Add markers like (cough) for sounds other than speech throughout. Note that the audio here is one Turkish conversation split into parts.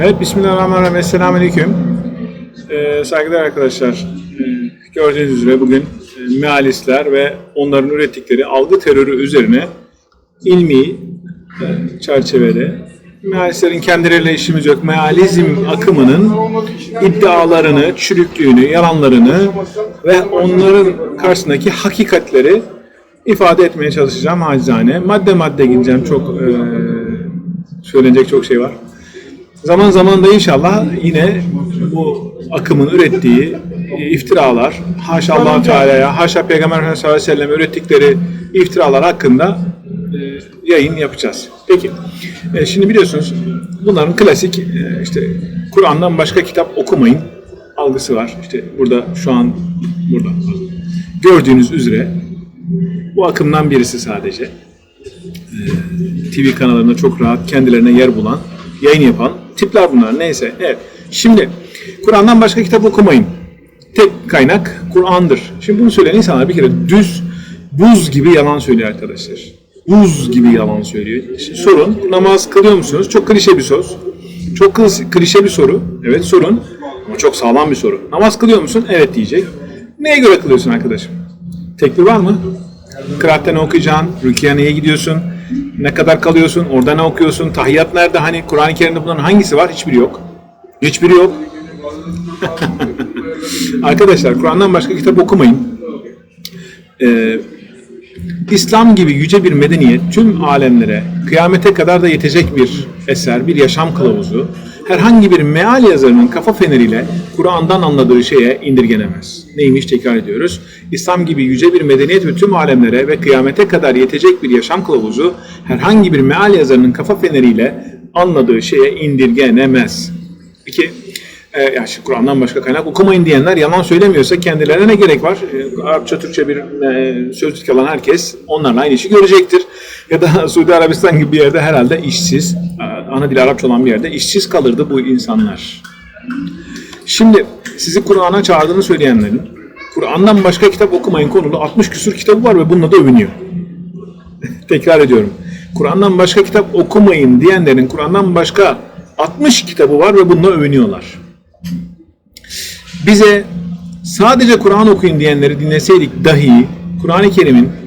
Evet, Bismillahirrahmanirrahim. Esselamu Aleyküm. Ee, saygıdeğer arkadaşlar, gördüğünüz üzere bugün e, mealistler ve onların ürettikleri algı terörü üzerine ilmi e, çerçevede mealistlerin kendileriyle işimiz yok. Mealizm akımının iddialarını, çürüklüğünü, yalanlarını ve onların karşısındaki hakikatleri ifade etmeye çalışacağım acizane. Madde madde gideceğim. Çok e, söylenecek çok şey var. Zaman zaman da inşallah yine bu akımın ürettiği e, iftiralar, haşa allah Teala'ya, haşa Peygamber Efendimiz sallallahu aleyhi ve sellem ürettikleri iftiralar hakkında e, yayın yapacağız. Peki, e, şimdi biliyorsunuz bunların klasik işte Kur'an'dan başka kitap okumayın algısı var. İşte burada şu an burada gördüğünüz üzere bu akımdan birisi sadece. TV kanallarında çok rahat kendilerine yer bulan, yayın yapan tipler bunlar. Neyse. Evet. Şimdi Kur'an'dan başka kitap okumayın. Tek kaynak Kur'an'dır. Şimdi bunu söyleyen insanlar bir kere düz, buz gibi yalan söylüyor arkadaşlar. Buz gibi yalan söylüyor. Şimdi sorun, namaz kılıyor musunuz? Çok klişe bir söz. Çok klişe bir soru. Evet sorun. Ama çok sağlam bir soru. Namaz kılıyor musun? Evet diyecek. Neye göre kılıyorsun arkadaşım? Tekbir var mı? Kıraatte ne okuyacaksın? Rüküye neye gidiyorsun? Ne kadar kalıyorsun? Orada ne okuyorsun? Tahiyyat nerede? Hani Kur'an-ı Kerim'de bunların hangisi var? Hiçbiri yok. Hiçbiri yok. (laughs) Arkadaşlar Kur'an'dan başka kitap okumayın. Ee, İslam gibi yüce bir medeniyet tüm alemlere kıyamete kadar da yetecek bir eser, bir yaşam kılavuzu herhangi bir meal yazarının kafa feneriyle Kur'an'dan anladığı şeye indirgenemez. Neymiş tekrar ediyoruz. İslam gibi yüce bir medeniyet ve tüm alemlere ve kıyamete kadar yetecek bir yaşam kılavuzu herhangi bir meal yazarının kafa feneriyle anladığı şeye indirgenemez. İki, e, ya şimdi Kur'an'dan başka kaynak okumayın diyenler yalan söylemiyorsa kendilerine ne gerek var? E, Arapça, Türkçe bir e, sözlük alan herkes onlarla aynı işi görecektir. Ya da (laughs) Suudi Arabistan gibi bir yerde herhalde işsiz, e, ana dili Arapça olan bir yerde işsiz kalırdı bu insanlar. Şimdi sizi Kur'an'a çağırdığını söyleyenlerin Kur'an'dan başka kitap okumayın konulu 60 küsur kitabı var ve bununla da övünüyor. (laughs) Tekrar ediyorum. Kur'an'dan başka kitap okumayın diyenlerin Kur'an'dan başka 60 kitabı var ve bununla övünüyorlar. Bize sadece Kur'an okuyun diyenleri dinleseydik dahi Kur'an-ı Kerim'in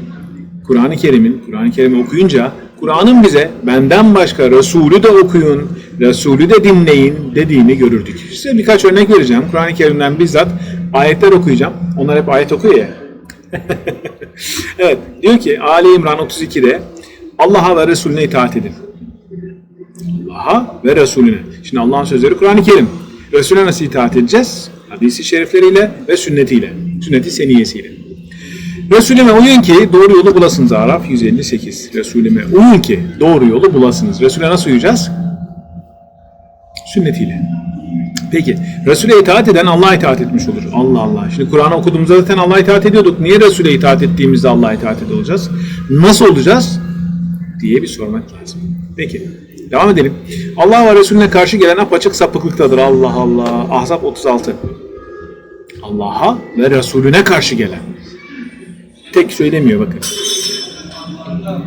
Kur'an-ı Kerim'in Kur'an-ı Kerim'i okuyunca Kur'an'ın bize benden başka Resulü de okuyun, Resulü de dinleyin dediğini görürdük. Size birkaç örnek vereceğim. Kur'an-ı Kerim'den bizzat ayetler okuyacağım. Onlar hep ayet okuyor ya. (laughs) evet, diyor ki Ali İmran 32'de Allah'a ve Resulüne itaat edin. Allah'a ve Resulüne. Şimdi Allah'ın sözleri Kur'an-ı Kerim. Resulüne nasıl itaat edeceğiz? Hadisi şerifleriyle ve sünnetiyle. Sünneti seniyesiyle. Resulüme uyun ki doğru yolu bulasınız Araf 158. Resulüme uyun ki doğru yolu bulasınız. Resul'e nasıl uyacağız? Sünnetiyle. Peki Resul'e itaat eden Allah'a itaat etmiş olur. Allah Allah. Şimdi Kur'an'ı okuduğumuzda zaten Allah'a itaat ediyorduk. Niye Resul'e itaat ettiğimizde Allah'a itaat ediyor olacağız? Nasıl olacağız? diye bir sormak lazım. Peki. Devam edelim. Allah ve Resulüne karşı gelen apaçık sapıklıktadır. Allah Allah. Ahzab 36. Allah'a ve Resulüne karşı gelen. Tek söylemiyor bakın.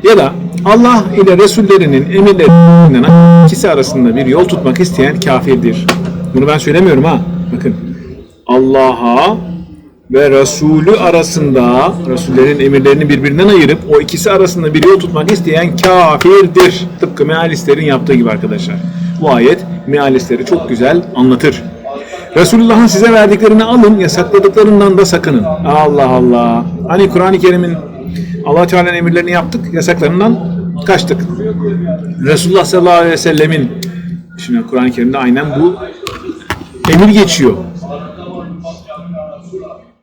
Ya da Allah ile Resullerinin emirlerinden ikisi arasında bir yol tutmak isteyen kafirdir. Bunu ben söylemiyorum ha. Bakın. Allah'a ve Resulü arasında Resullerin emirlerini birbirinden ayırıp o ikisi arasında bir yol tutmak isteyen kafirdir. Tıpkı mealistlerin yaptığı gibi arkadaşlar. Bu ayet mealistleri çok güzel anlatır. Resulullah'ın size verdiklerini alın, yasakladıklarından da sakının. Allah Allah. Hani Kur'an-ı Kerim'in Allah Teala'nın emirlerini yaptık, yasaklarından kaçtık. Resulullah sallallahu aleyhi ve sellemin şimdi Kur'an-ı Kerim'de aynen bu emir geçiyor.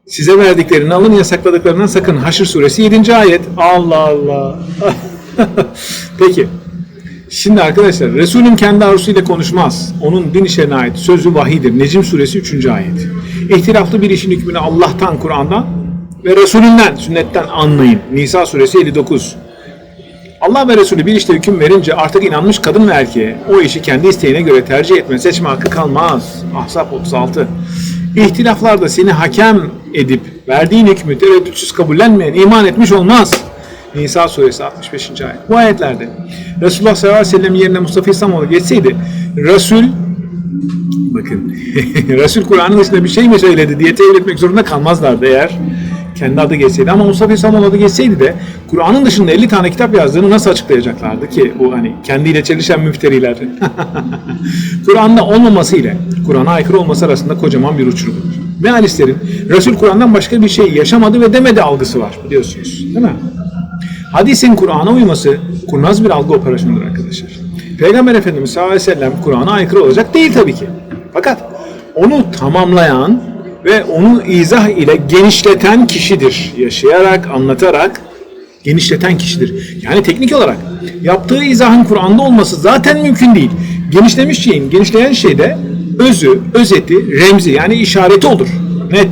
Size verdiklerini alın, yasakladıklarından sakın. Haşr suresi 7. ayet. Allah Allah. (laughs) Peki. Şimdi arkadaşlar Resulüm kendi arzusuyla konuşmaz. Onun din işlerine ait sözü vahidir. Necim suresi 3. ayet. İhtilaflı bir işin hükmünü Allah'tan, Kur'an'dan ve Resulünden, sünnetten anlayın. Nisa suresi 59. Allah ve Resulü bir işte hüküm verince artık inanmış kadın ve erkeğe o işi kendi isteğine göre tercih etme, seçme hakkı kalmaz. Ahzab 36. İhtilaflarda seni hakem edip verdiğin hükmü tereddütsüz kabullenmeyen iman etmiş olmaz. Nisa suresi 65. ayet. Bu ayetlerde Resulullah sallallahu aleyhi ve sellem yerine Mustafa İslamoğlu geçseydi Resul Bakın (laughs) Resul Kur'an'ın dışında bir şey mi söyledi diye tevil etmek zorunda kalmazlardı eğer kendi adı geçseydi. Ama Mustafa İslamoğlu adı geçseydi de Kur'an'ın dışında 50 tane kitap yazdığını nasıl açıklayacaklardı ki bu hani kendiyle çelişen müfteriler. (laughs) Kur'an'da olmaması ile Kur'an'a aykırı olması arasında kocaman bir uçurum. Mealistlerin Resul Kur'an'dan başka bir şey yaşamadı ve demedi algısı var biliyorsunuz değil mi? Hadisin Kur'an'a uyması kurnaz bir algı operasyonudur arkadaşlar. Peygamber Efendimiz sallallahu aleyhi ve sellem Kur'an'a aykırı olacak değil tabii ki. Fakat onu tamamlayan ve onu izah ile genişleten kişidir. Yaşayarak, anlatarak genişleten kişidir. Yani teknik olarak yaptığı izahın Kur'an'da olması zaten mümkün değil. Genişlemiş şeyin, genişleyen şey de özü, özeti, remzi yani işareti olur. Net.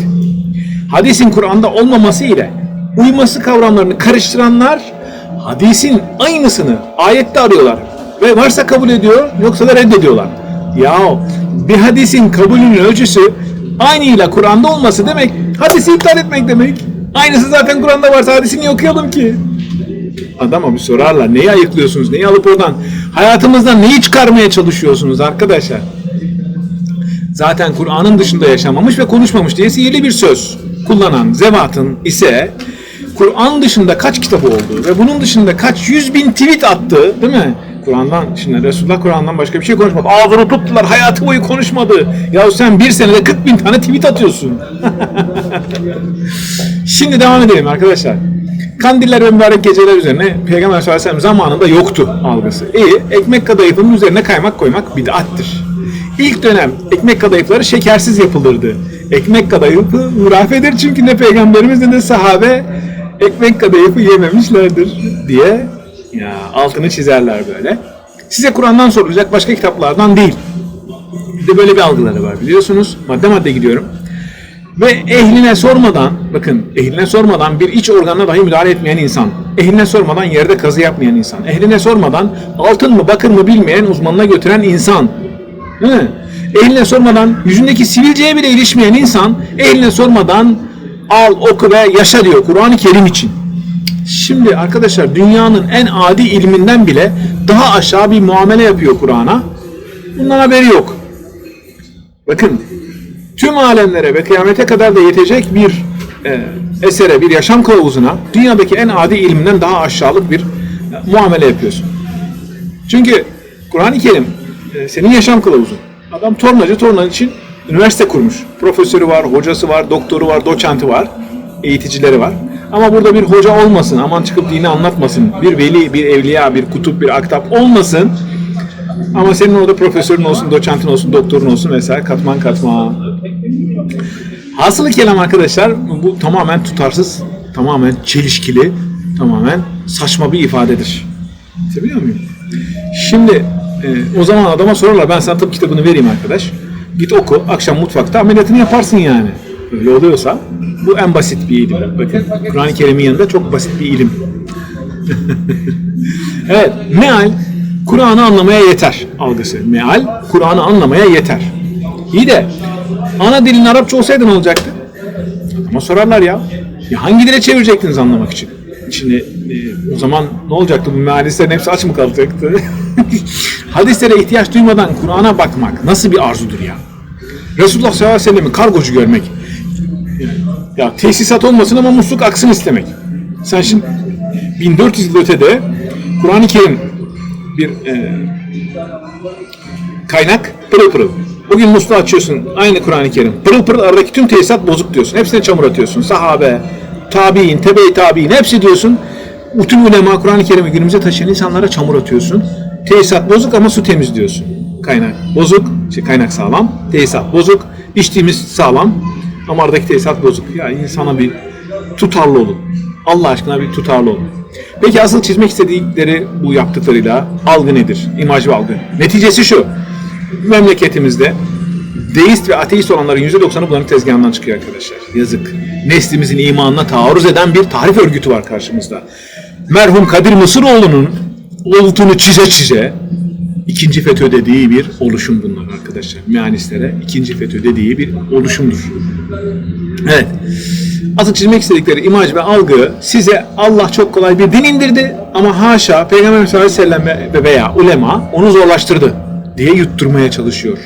Hadisin Kur'an'da olmaması ile uyması kavramlarını karıştıranlar hadisin aynısını ayette arıyorlar. Ve varsa kabul ediyor yoksa da reddediyorlar. Ya bir hadisin kabulünün ölçüsü aynıyla Kur'an'da olması demek hadisi iptal etmek demek. Aynısı zaten Kur'an'da varsa hadisi niye okuyalım ki? Adama bir sorarlar. Neyi ayıklıyorsunuz? Neyi alıp oradan? Hayatımızdan neyi çıkarmaya çalışıyorsunuz arkadaşlar? Zaten Kur'an'ın dışında yaşamamış ve konuşmamış diye sihirli bir söz kullanan zevatın ise Kur'an dışında kaç kitabı oldu ve bunun dışında kaç yüz bin tweet attı değil mi? Kur'an'dan, şimdi Resulullah Kur'an'dan başka bir şey konuşmadı. Ağzını tuttular, hayatı boyu konuşmadı. Ya sen bir senede 40 bin tane tweet atıyorsun. (laughs) şimdi devam edelim arkadaşlar. Kandiller ve mübarek geceler üzerine Peygamber sallallahu aleyhi ve sellem zamanında yoktu algısı. İyi, ekmek kadayıfının üzerine kaymak koymak bid'attir. İlk dönem ekmek kadayıfları şekersiz yapılırdı. Ekmek kadayıfı hurafedir çünkü ne peygamberimiz ne de sahabe ekmek kadayıfı yememişlerdir diye ya altını çizerler böyle. Size Kur'an'dan sorulacak başka kitaplardan değil. Bir de böyle bir algıları var biliyorsunuz. Madde madde gidiyorum. Ve ehline sormadan, bakın ehline sormadan bir iç organına dahi müdahale etmeyen insan, ehline sormadan yerde kazı yapmayan insan, ehline sormadan altın mı bakır mı bilmeyen uzmanına götüren insan, mi? Eline sormadan yüzündeki sivilceye bile ilişmeyen insan eline sormadan al oku ve yaşa diyor Kur'an-ı Kerim için. Şimdi arkadaşlar dünyanın en adi ilminden bile daha aşağı bir muamele yapıyor Kur'an'a. Bundan haberi yok. Bakın tüm alemlere ve kıyamete kadar da yetecek bir e, esere, bir yaşam kılavuzuna dünyadaki en adi ilminden daha aşağılık bir e, muamele yapıyorsun. Çünkü Kur'an-ı Kerim e, senin yaşam kılavuzun. Adam tornacı tornacı için üniversite kurmuş. Profesörü var, hocası var, doktoru var, doçenti var, eğiticileri var. Ama burada bir hoca olmasın, aman çıkıp dini anlatmasın, bir veli, bir evliya, bir kutup, bir aktap olmasın. Ama senin orada profesörün olsun, doçentin olsun, doktorun olsun vesaire katman katman. Hasılı kelam arkadaşlar bu tamamen tutarsız, tamamen çelişkili, tamamen saçma bir ifadedir. Seviyor muyum? Şimdi e, o zaman adama sorarlar ben sana tıp kitabını vereyim arkadaş. Git oku akşam mutfakta ameliyatını yaparsın yani. Oluyorsa bu en basit bir ilim. Bakın Kur'an-ı Kerim'in yanında çok basit bir ilim. (laughs) evet meal Kur'an'ı anlamaya yeter algısı. Meal Kur'an'ı anlamaya yeter. İyi de ana dilin Arapça olsaydı ne olacaktı? Ama sorarlar ya. ya hangi dile çevirecektiniz anlamak için? Şimdi e, o zaman ne olacaktı bu mealistlerin hepsi aç mı kalacaktı? (laughs) Hadislere ihtiyaç duymadan Kur'an'a bakmak nasıl bir arzudur ya? Resulullah sallallahu aleyhi ve sellem'i kargocu görmek. Ya tesisat olmasın ama musluk aksın istemek. Sen şimdi 1400 yıl ötede Kur'an-ı Kerim bir e, kaynak pırıl pırıl. Bugün musluğu açıyorsun aynı Kur'an-ı Kerim. Pırıl pırıl aradaki tüm tesisat bozuk diyorsun. Hepsine çamur atıyorsun. Sahabe, tabi'in, tebe-i tabi'in hepsi diyorsun. Bütün ulema Kur'an-ı Kerim'i günümüze taşıyan insanlara çamur atıyorsun. Tesisat bozuk ama su temiz diyorsun. Kaynak bozuk, şey kaynak sağlam, tesisat bozuk, içtiğimiz sağlam ama aradaki tesisat bozuk. Ya insana bir tutarlı olun. Allah aşkına bir tutarlı olun. Peki asıl çizmek istedikleri bu yaptıklarıyla algı nedir? İmaj ve algı. Neticesi şu. Memleketimizde deist ve ateist olanların %90'ı bunların tezgahından çıkıyor arkadaşlar. Yazık. Neslimizin imanına taarruz eden bir tarif örgütü var karşımızda. Merhum Kadir Mısıroğlu'nun oltunu çize çize ikinci FETÖ dediği bir oluşum bunlar arkadaşlar. Meanistlere ikinci FETÖ dediği bir oluşumdur. Evet. Asıl çizmek istedikleri imaj ve algı size Allah çok kolay bir din indirdi ama haşa Peygamber sallallahu aleyhi ve sellem ve veya ulema onu zorlaştırdı diye yutturmaya çalışıyor.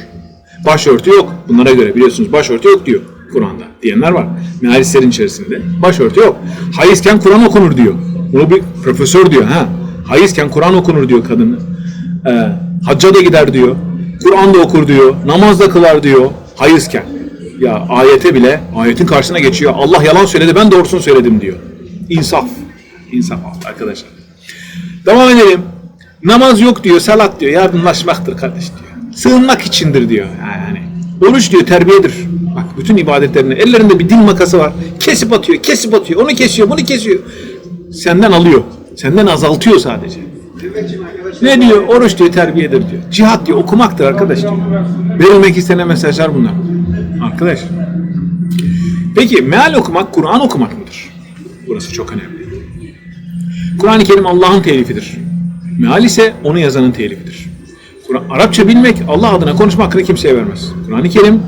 Başörtü yok. Bunlara göre biliyorsunuz başörtü yok diyor Kur'an'da diyenler var. Mealistlerin içerisinde. Başörtü yok. Hayızken Kur'an okunur diyor. Bunu bir profesör diyor. ha. Hayızken Kur'an okunur diyor kadın. Ee, hacca da gider diyor. Kur'an da okur diyor. Namaz da kılar diyor. Hayızken. Ya ayete bile ayetin karşısına geçiyor. Allah yalan söyledi ben doğrusunu söyledim diyor. İnsaf. İnsaf arkadaşlar. Devam edelim. Namaz yok diyor, salat diyor, yardımlaşmaktır kardeş diyor. Sığınmak içindir diyor. Yani oruç diyor, terbiyedir. Bak bütün ibadetlerini, ellerinde bir dil makası var. Kesip atıyor, kesip atıyor, onu kesiyor, bunu kesiyor. Senden alıyor, senden azaltıyor sadece. Ne diyor? Oruç diyor, terbiyedir diyor. Cihat diyor, okumaktır arkadaş diyor. Verilmek istenen mesajlar bunlar. Arkadaş. Peki meal okumak, Kur'an okumak mıdır? Burası çok önemli. Kur'an-ı Kerim Allah'ın telifidir. Meal ise onu yazanın telifidir. Kur'an, Arapça bilmek Allah adına konuşma hakkını kimseye vermez. Kur'an-ı Kerim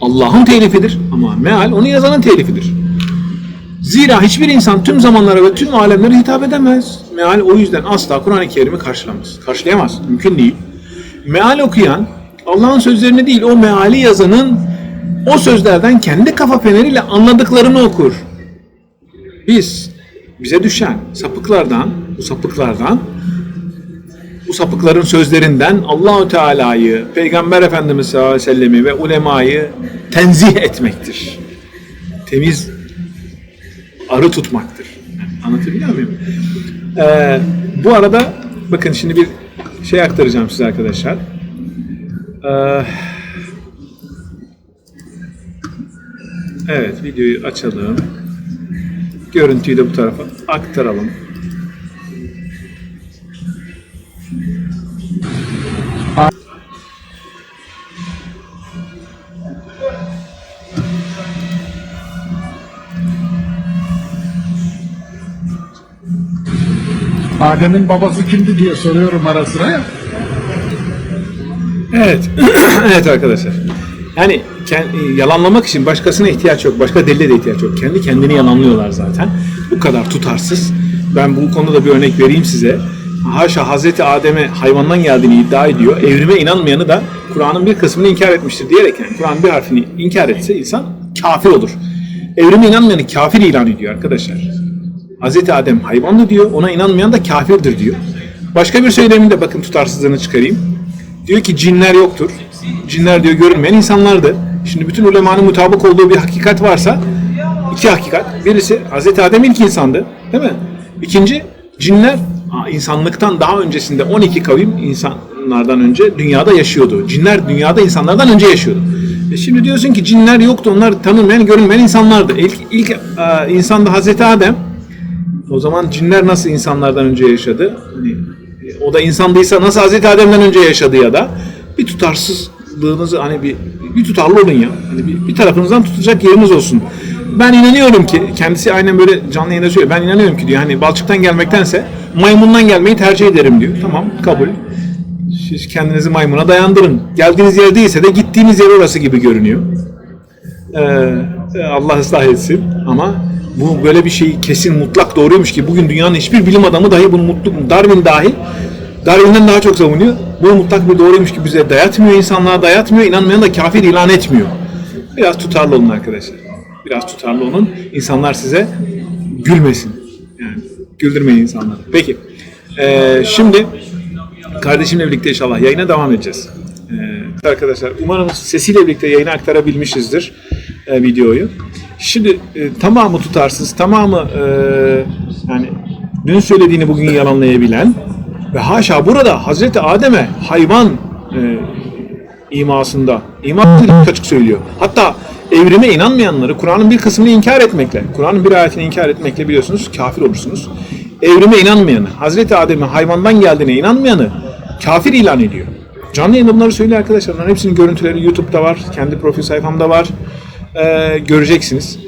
Allah'ın telifidir ama meal onu yazanın telifidir. Zira hiçbir insan tüm zamanlara ve tüm alemlere hitap edemez. Meal o yüzden asla Kur'an-ı Kerim'i karşılamaz. Karşılayamaz. Mümkün değil. Meal okuyan Allah'ın sözlerini değil o meali yazanın o sözlerden kendi kafa feneriyle anladıklarını okur. Biz bize düşen sapıklardan, bu sapıklardan bu sapıkların sözlerinden Allahü Teala'yı, Peygamber Efendimiz sallallahu aleyhi ve sellem'i ve ulemayı tenzih etmektir. Temiz arı tutmaktır. Anlatabiliyor muyum? Ee, bu arada bakın şimdi bir şey aktaracağım size arkadaşlar. Ee, evet videoyu açalım. Görüntüyü de bu tarafa aktaralım. Adem'in babası kimdi diye soruyorum ara sıra. Evet. (clears throat) evet arkadaşlar. Yani yalanlamak için başkasına ihtiyaç yok. Başka delile de ihtiyaç yok. Kendi kendini yalanlıyorlar zaten. Bu kadar tutarsız. Ben bu konuda da bir örnek vereyim size. Haşa Hazreti Adem'e hayvandan geldiğini iddia ediyor. Evrime inanmayanı da Kur'an'ın bir kısmını inkar etmiştir diyerek yani Kur'an bir harfini inkar etse insan kafir olur. Evrime inanmayanı kafir ilan ediyor arkadaşlar. Hazreti Adem hayvandı diyor. Ona inanmayan da kafirdir diyor. Başka bir söyleminde bakın tutarsızlığını çıkarayım. Diyor ki cinler yoktur. Cinler diyor görünmeyen insanlardı. Şimdi bütün ulemanın mutabık olduğu bir hakikat varsa iki hakikat. Birisi Hazreti Adem ilk insandı. Değil mi? İkinci cinler insanlıktan daha öncesinde 12 kavim insanlardan önce dünyada yaşıyordu. Cinler dünyada insanlardan önce yaşıyordu. E şimdi diyorsun ki cinler yoktu. Onlar tanınmayan, görünmeyen insanlardı. İlk, ilk e, insan da Adem. O zaman cinler nasıl insanlardan önce yaşadı? O da insandıysa nasıl Hazreti Adem'den önce yaşadı ya da bir tutarsızlığınızı hani bir bir tutarlı olun ya. Hani bir, bir tarafınızdan tutacak yeriniz olsun. Ben inanıyorum ki kendisi aynen böyle canlı yayında söylüyor. Ben inanıyorum ki diyor hani balçıktan gelmektense maymundan gelmeyi tercih ederim diyor. Tamam kabul. Siz kendinizi maymuna dayandırın. Geldiğiniz yer değilse de gittiğiniz yer orası gibi görünüyor. Ee, Allah ıslah etsin ama bu böyle bir şey kesin mutlak doğruymuş ki bugün dünyanın hiçbir bilim adamı dahi bunu mutlak Darwin dahil Darwin'den daha çok savunuyor. Bu mutlak bir doğruymuş ki bize dayatmıyor, insanlığa dayatmıyor, inanmayan da kafir ilan etmiyor. Biraz tutarlı olun arkadaşlar. Biraz tutarlı olun. İnsanlar size gülmesin. Yani güldürmeyin insanları. Peki. Ee, şimdi kardeşimle birlikte inşallah yayına devam edeceğiz. Ee, arkadaşlar umarım sesiyle birlikte yayına aktarabilmişizdir e, videoyu. Şimdi e, tamamı tutarsız, tamamı e, yani dün söylediğini bugün yalanlayabilen ve haşa burada Hazreti Adem'e hayvan e, imasında, imasını açık söylüyor. Hatta evrime inanmayanları Kur'an'ın bir kısmını inkar etmekle, Kur'an'ın bir ayetini inkar etmekle biliyorsunuz kafir olursunuz. Evrime inanmayanı, Hazreti Adem'in hayvandan geldiğine inanmayanı kafir ilan ediyor. Canlı yayında bunları söylüyor arkadaşlar. Bunların hepsinin görüntüleri YouTube'da var, kendi profil sayfamda var. Ee, göreceksiniz.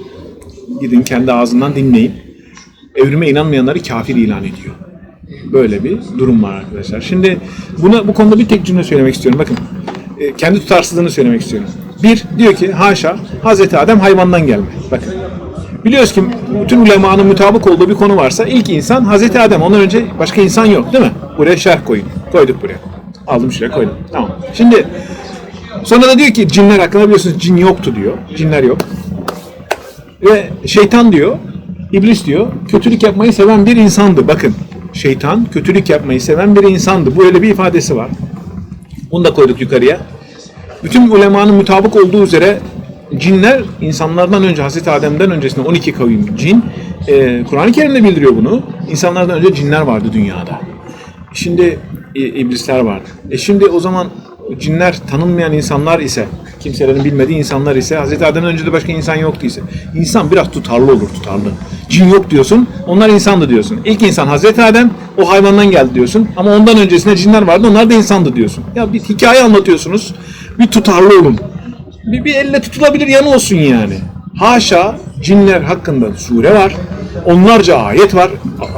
Gidin kendi ağzından dinleyin. Evrime inanmayanları kafir ilan ediyor. Böyle bir durum var arkadaşlar. Şimdi buna bu konuda bir tek cümle söylemek istiyorum. Bakın e, kendi tutarsızlığını söylemek istiyorum. Bir diyor ki haşa Hazreti Adem hayvandan gelme. Bakın biliyoruz ki bütün ulemanın mutabık olduğu bir konu varsa ilk insan Hazreti Adem. Ondan önce başka insan yok değil mi? Buraya şerh koyun. Koyduk buraya. Aldım şuraya koydum. Tamam. Şimdi Sonra da diyor ki cinler hakkında biliyorsunuz cin yoktu diyor. Cinler yok. Ve şeytan diyor, iblis diyor, kötülük yapmayı seven bir insandı. Bakın, şeytan kötülük yapmayı seven bir insandı. Bu öyle bir ifadesi var. Bunu da koyduk yukarıya. Bütün ulemanın mutabık olduğu üzere cinler insanlardan önce, Hazreti Adem'den öncesinde 12 kavim cin, e, Kur'an-ı Kerim'de bildiriyor bunu. İnsanlardan önce cinler vardı dünyada. Şimdi e, iblisler vardı. E şimdi o zaman cinler tanınmayan insanlar ise, kimselerin bilmediği insanlar ise, Hazreti Adem'den önce de başka insan yoktu ise, insan biraz tutarlı olur, tutarlı. Cin yok diyorsun, onlar insandı diyorsun. İlk insan Hazreti Adem, o hayvandan geldi diyorsun. Ama ondan öncesinde cinler vardı, onlar da insandı diyorsun. Ya bir hikaye anlatıyorsunuz, bir tutarlı olun. Bir, bir elle tutulabilir yanı olsun yani. Haşa cinler hakkında sure var. Onlarca ayet var.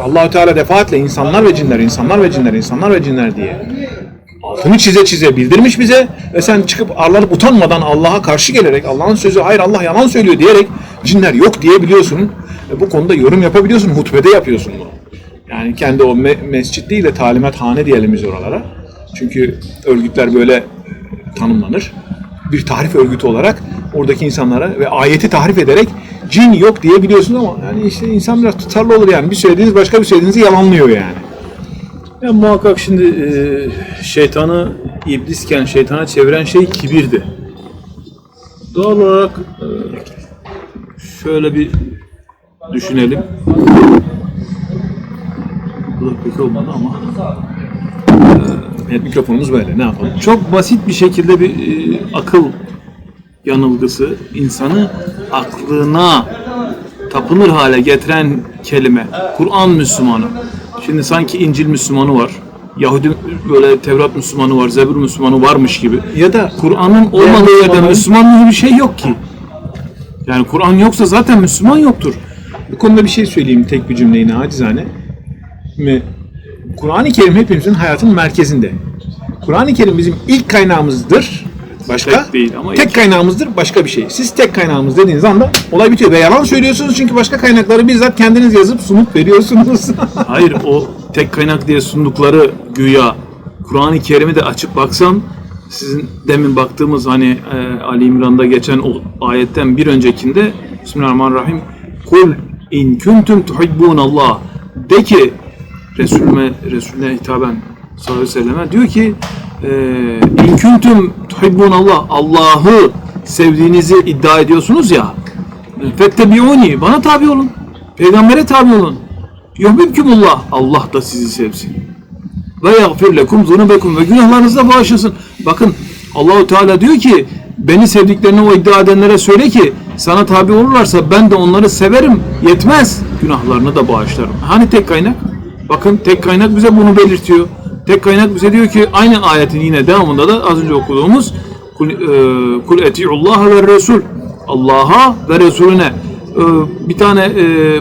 Allahü Teala defaatle insanlar ve cinler, insanlar ve cinler, insanlar ve cinler diye altını çize çize bildirmiş bize ve sen çıkıp arlanıp utanmadan Allah'a karşı gelerek Allah'ın sözü hayır Allah yalan söylüyor diyerek cinler yok diyebiliyorsun. E, bu konuda yorum yapabiliyorsun. Hutbede yapıyorsun bunu. Yani kendi o me- mescit değil de talimathane diyelim biz oralara. Çünkü örgütler böyle tanımlanır. Bir tarif örgütü olarak oradaki insanlara ve ayeti tahrif ederek cin yok diyebiliyorsun ama yani işte insan biraz tutarlı olur yani. Bir söylediğiniz başka bir söylediğinizi yalanlıyor yani. Ya muhakkak şimdi e, şeytanı iblisken şeytana çeviren şey kibirdi. Doğal olarak e, şöyle bir düşünelim. Bu pek olmadı ama Evet mikrofonumuz böyle ne yapalım. çok basit bir şekilde bir e, akıl yanılgısı insanı aklına tapınır hale getiren kelime. Kur'an Müslümanı. Şimdi sanki İncil Müslümanı var. Yahudi böyle Tevrat Müslümanı var, Zebur Müslümanı varmış gibi. Ya da Kur'an'ın olmadığı yerde Müslümanların- Müslüman diye bir şey yok ki. Yani Kur'an yoksa zaten Müslüman yoktur. Bu konuda bir şey söyleyeyim tek bir cümleyle acizane. Kur'an-ı Kerim hepimizin hayatının merkezinde. Kur'an-ı Kerim bizim ilk kaynağımızdır. Başka? Tek değil ama Tek kaynağımızdır başka bir şey. Siz tek kaynağımız dediğiniz anda olay bitiyor. Ve yalan söylüyorsunuz çünkü başka kaynakları bizzat kendiniz yazıp sunup veriyorsunuz. (laughs) Hayır o tek kaynak diye sundukları güya Kur'an-ı Kerim'i de açıp baksam sizin demin baktığımız hani e, Ali İmran'da geçen o ayetten bir öncekinde Bismillahirrahmanirrahim Kul in kuntum tuhibbun Allah de ki Resulüme, Resulüne hitaben sallallahu aleyhi ve selleme diyor ki e, in kuntum tuhibbun Allah Allah'ı sevdiğinizi iddia ediyorsunuz ya fettebiuni bana tabi olun peygambere tabi olun Yuhbibkumullah. Allah da sizi sevsin. Ve yagfir lekum zunubekum ve günahlarınızı da bağışlasın. Bakın Allahu Teala diyor ki beni sevdiklerini o iddia edenlere söyle ki sana tabi olurlarsa ben de onları severim. Yetmez. Günahlarını da bağışlarım. Hani tek kaynak? Bakın tek kaynak bize bunu belirtiyor. Tek kaynak bize diyor ki aynı ayetin yine devamında da az önce okuduğumuz kul, e, kul eti'ullah ve resul Allah'a ve Resulüne e, bir tane e,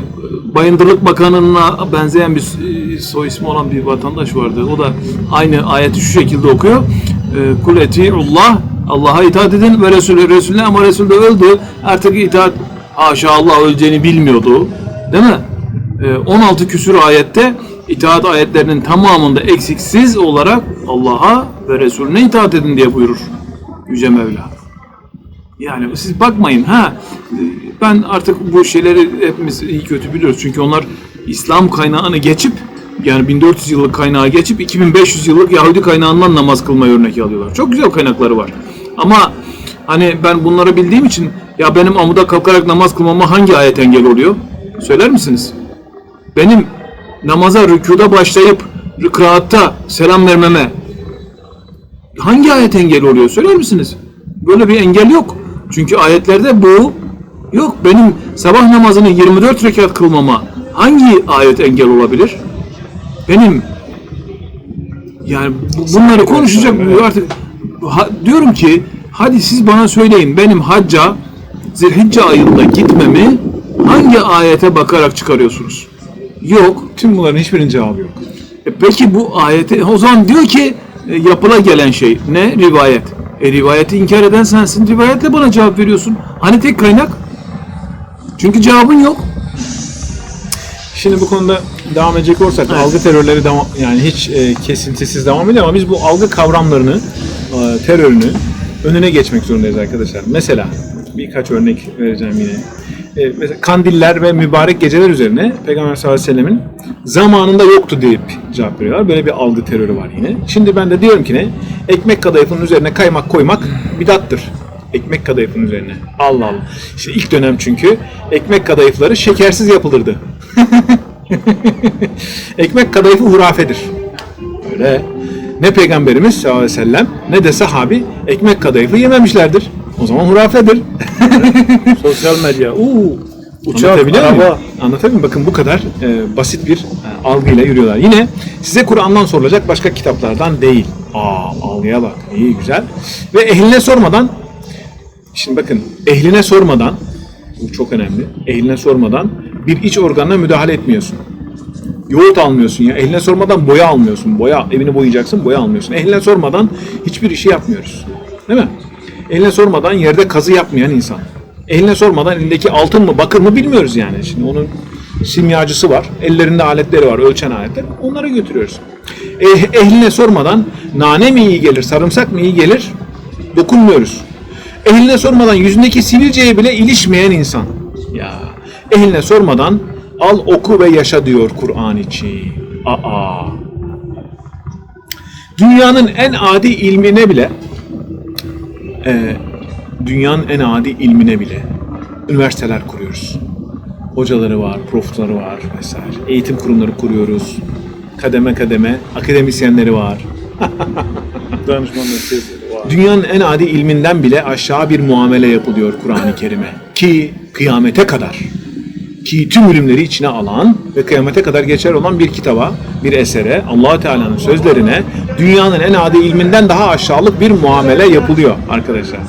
Bayındırlık Bakanı'na benzeyen bir e, soy ismi olan bir vatandaş vardı. O da aynı ayeti şu şekilde okuyor. E, Kul eti'ullah Allah'a itaat edin ve Resulü Resulüne ama Resul de öldü. Artık itaat haşa Allah öleceğini bilmiyordu. Değil mi? E, 16 küsür ayette itaat ayetlerinin tamamında eksiksiz olarak Allah'a ve Resulüne itaat edin diye buyurur Yüce Mevla. Yani siz bakmayın ha ben artık bu şeyleri hepimiz iyi kötü biliyoruz. Çünkü onlar İslam kaynağını geçip yani 1400 yıllık kaynağı geçip 2500 yıllık Yahudi kaynağından namaz kılmayı örnek alıyorlar. Çok güzel kaynakları var. Ama hani ben bunları bildiğim için ya benim amuda kalkarak namaz kılmama hangi ayet engel oluyor? Söyler misiniz? Benim namaza rükuda başlayıp kıraatta selam vermeme hangi ayet engel oluyor söyler misiniz? Böyle bir engel yok. Çünkü ayetlerde bu yok. Benim sabah namazını 24 rekat kılmama hangi ayet engel olabilir? Benim yani bu- bunları konuşacak artık ha- diyorum ki hadi siz bana söyleyin benim hacca Zilhicce ayında gitmemi hangi ayete bakarak çıkarıyorsunuz? Yok. Tüm bunların hiçbirinin cevabı yok. E peki bu ayeti o zaman diyor ki e, yapıla gelen şey ne? Rivayet. E rivayeti inkar eden sensin. Rivayetle bana cevap veriyorsun. Hani tek kaynak? Çünkü cevabın yok. Şimdi bu konuda devam edecek olursak algı terörleri devam, yani hiç e, kesintisiz devam ediyor ama biz bu algı kavramlarını, e, terörünü önüne geçmek zorundayız arkadaşlar. Mesela birkaç örnek vereceğim yine. Ee, mesela kandiller ve mübarek geceler üzerine Peygamber sallallahu aleyhi ve sellemin zamanında yoktu deyip cevap veriyorlar. Böyle bir algı terörü var yine. Şimdi ben de diyorum ki ne? Ekmek kadayıfının üzerine kaymak koymak bidattır. Ekmek kadayıfının üzerine. Allah Allah. İşte ilk dönem çünkü ekmek kadayıfları şekersiz yapılırdı. (laughs) ekmek kadayıfı hurafedir. Öyle. Ne peygamberimiz sallallahu aleyhi ve sellem ne de sahabi ekmek kadayıfı yememişlerdir. O zaman hurafedir. (laughs) Sosyal medya. Uuu. Uçak, Anlatabiliyor araba. muyum? Anlatabiliyor muyum? Bakın bu kadar e, basit bir e, algıyla yürüyorlar. Yine size Kur'an'dan sorulacak başka kitaplardan değil. Aa algıya bak. İyi güzel. Ve ehline sormadan şimdi bakın ehline sormadan bu çok önemli. Ehline sormadan bir iç organına müdahale etmiyorsun. Yoğurt almıyorsun ya. Ehline sormadan boya almıyorsun. Boya evini boyayacaksın, boya almıyorsun. Ehline sormadan hiçbir işi yapmıyoruz. Değil mi? Eline sormadan yerde kazı yapmayan insan. Eline sormadan elindeki altın mı bakır mı bilmiyoruz yani. Şimdi onun simyacısı var. Ellerinde aletleri var, ölçen aletler. Onları götürüyoruz. Eh, ehline sormadan nane mi iyi gelir, sarımsak mı iyi gelir dokunmuyoruz. Ehline sormadan yüzündeki sivilceye bile ilişmeyen insan. Ya ehline sormadan al oku ve yaşa diyor Kur'an için. Aa. Dünyanın en adi ilmine bile e, dünyanın en adi ilmine bile üniversiteler kuruyoruz. Hocaları var, profları var vesaire. Eğitim kurumları kuruyoruz. Kademe kademe akademisyenleri var. (laughs) Danışman meselesi var. Dünyanın en adi ilminden bile aşağı bir muamele yapılıyor Kur'an-ı Kerim'e. Ki kıyamete kadar ki tüm ilimleri içine alan ve kıyamete kadar geçer olan bir kitaba, bir esere, allah Teala'nın sözlerine dünyanın en adi ilminden daha aşağılık bir muamele yapılıyor arkadaşlar.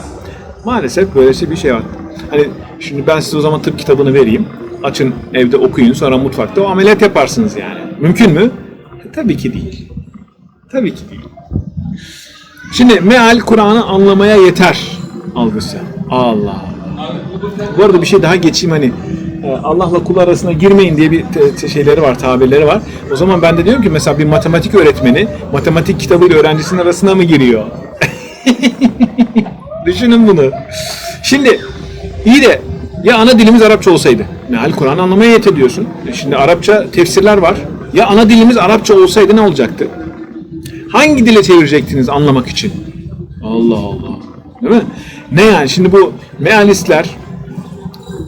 Maalesef böylesi bir şey var. Hani şimdi ben size o zaman tıp kitabını vereyim. Açın evde okuyun sonra mutfakta o ameliyat yaparsınız yani. Mümkün mü? Tabii ki değil. Tabii ki değil. Şimdi meal Kur'an'ı anlamaya yeter algısı. Allah Allah. Bu arada bir şey daha geçeyim hani e, Allah'la kul arasına girmeyin diye bir şeyleri var, tabirleri var. O zaman ben de diyorum ki mesela bir matematik öğretmeni matematik kitabıyla öğrencisinin arasına mı giriyor? (laughs) Düşünün bunu. Şimdi iyi de ya ana dilimiz Arapça olsaydı. Meal Kur'an anlamaya yet diyorsun. E Şimdi Arapça tefsirler var. Ya ana dilimiz Arapça olsaydı ne olacaktı? Hangi dile çevirecektiniz anlamak için? Allah Allah. Değil mi? Ne yani şimdi bu mealistler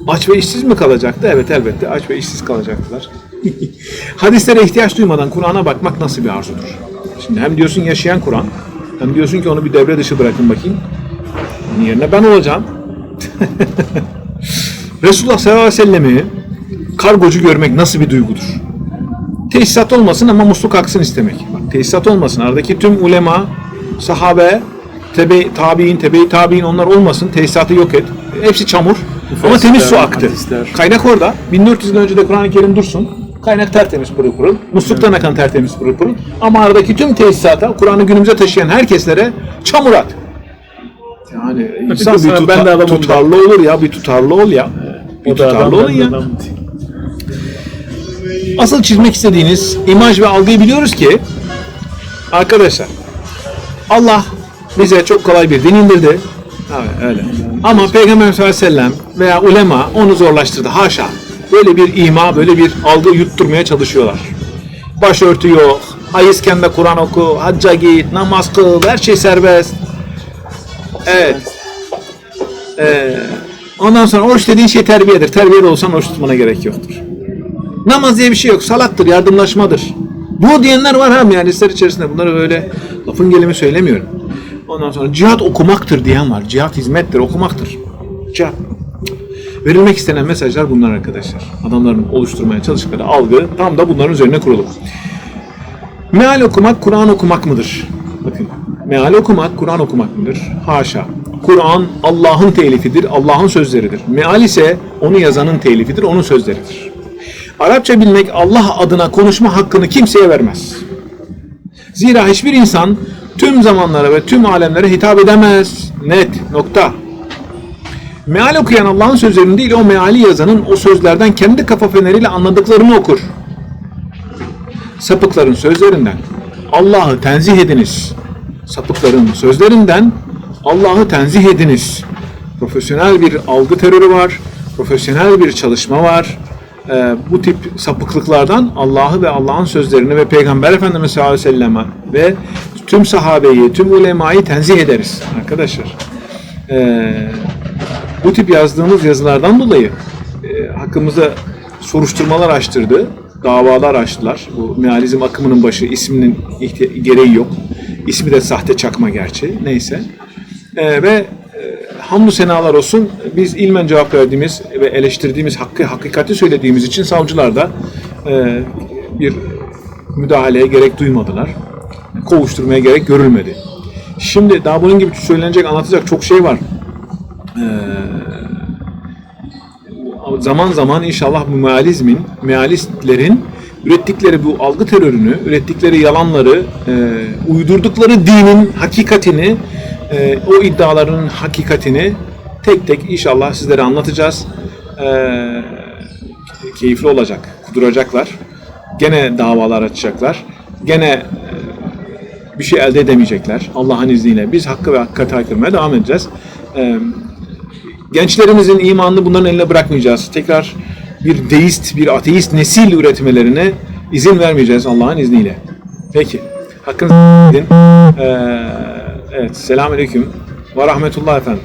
aç ve işsiz mi kalacaktı? Evet elbette aç ve işsiz kalacaktılar. (laughs) Hadislere ihtiyaç duymadan Kur'an'a bakmak nasıl bir arzudur? Şimdi hem diyorsun yaşayan Kur'an, hem diyorsun ki onu bir devre dışı bırakın bakayım. Onun yerine ben olacağım. (laughs) Resulullah sallallahu aleyhi ve sellem'i kargocu görmek nasıl bir duygudur? Tesisat olmasın ama musluk aksın istemek. Bak, tesisat olmasın. Aradaki tüm ulema, sahabe, tebe, tabi'in, tebe tabi'in onlar olmasın. Tesisatı yok et. Hepsi çamur. Ama temiz su aktı. hadisler. Kaynak orada. 1400 yıl önce de Kur'an-ı Kerim dursun. Kaynak tertemiz pırıl pırıl. Musluktan akan tertemiz pırıl pırıl. Ama aradaki tüm tesisata, Kur'an'ı günümüze taşıyan herkeslere çamur at. Yani insan bir tuta- ben de adamım da. tutarlı olur ya, bir tutarlı ol ya. Bir da adam, tutarlı olun ya. adam. Asıl çizmek istediğiniz imaj ve algıyı biliyoruz ki arkadaşlar Allah bize çok kolay bir din indirdi. Evet öyle. Ama Peygamber sallallahu aleyhi ve sellem veya ulema onu zorlaştırdı. Haşa. Böyle bir ima, böyle bir algı yutturmaya çalışıyorlar. Başörtü yok. Hayızken de Kur'an oku, hacca git, namaz kıl, her şey serbest. Evet. Ee, ondan sonra oruç dediğin şey terbiyedir. Terbiyeli olsan oruç tutmana gerek yoktur. Namaz diye bir şey yok. Salattır, yardımlaşmadır. Bu diyenler var ha mealistler içerisinde. Bunları böyle lafın gelimi söylemiyorum. Ondan sonra cihat okumaktır diyen var. Cihat hizmettir, okumaktır. Cihat. Verilmek istenen mesajlar bunlar arkadaşlar. Adamların oluşturmaya çalıştıkları algı tam da bunların üzerine kurulu. Meal okumak, Kur'an okumak mıdır? Bakın, meal okumak, Kur'an okumak mıdır? Haşa. Kur'an Allah'ın telifidir, Allah'ın sözleridir. Meal ise onu yazanın telifidir, onun sözleridir. Arapça bilmek Allah adına konuşma hakkını kimseye vermez. Zira hiçbir insan tüm zamanlara ve tüm alemlere hitap edemez. Net. Nokta. Meal okuyan Allah'ın sözlerini değil, o meali yazanın o sözlerden kendi kafa feneriyle anladıklarını okur. Sapıkların sözlerinden Allah'ı tenzih ediniz. Sapıkların sözlerinden Allah'ı tenzih ediniz. Profesyonel bir algı terörü var. Profesyonel bir çalışma var. Ee, bu tip sapıklıklardan Allah'ı ve Allah'ın sözlerini ve Peygamber Efendimiz sallallahu aleyhi ve selleme ve tüm sahabeyi, tüm ulemayı tenzih ederiz arkadaşlar. Ee, bu tip yazdığımız yazılardan dolayı e, hakkımızda soruşturmalar açtırdı, davalar açtılar. Bu mealizm akımının başı isminin gereği yok. İsmi de sahte çakma gerçi. Neyse. Ee, ve e, hamdü senalar olsun biz ilmen cevap verdiğimiz ve eleştirdiğimiz hakkı hakikati söylediğimiz için savcılar da e, bir müdahaleye gerek duymadılar. Kovuşturmaya gerek görülmedi. Şimdi daha bunun gibi söylenecek, anlatacak çok şey var. zaman zaman inşallah bu mealizmin, mealistlerin ürettikleri bu algı terörünü, ürettikleri yalanları, e, uydurdukları dinin hakikatini, e, o iddiaların hakikatini tek tek inşallah sizlere anlatacağız. E, keyifli olacak, kuduracaklar. Gene davalar açacaklar. Gene bir şey elde edemeyecekler Allah'ın izniyle. Biz hakkı ve hakikati haykırmaya devam edeceğiz. E, gençlerimizin imanını bunların eline bırakmayacağız. Tekrar bir deist, bir ateist nesil üretmelerine izin vermeyeceğiz Allah'ın izniyle. Peki. Hakkınızı edin. Ee, evet. Selamünaleyküm. Ve rahmetullah efendim.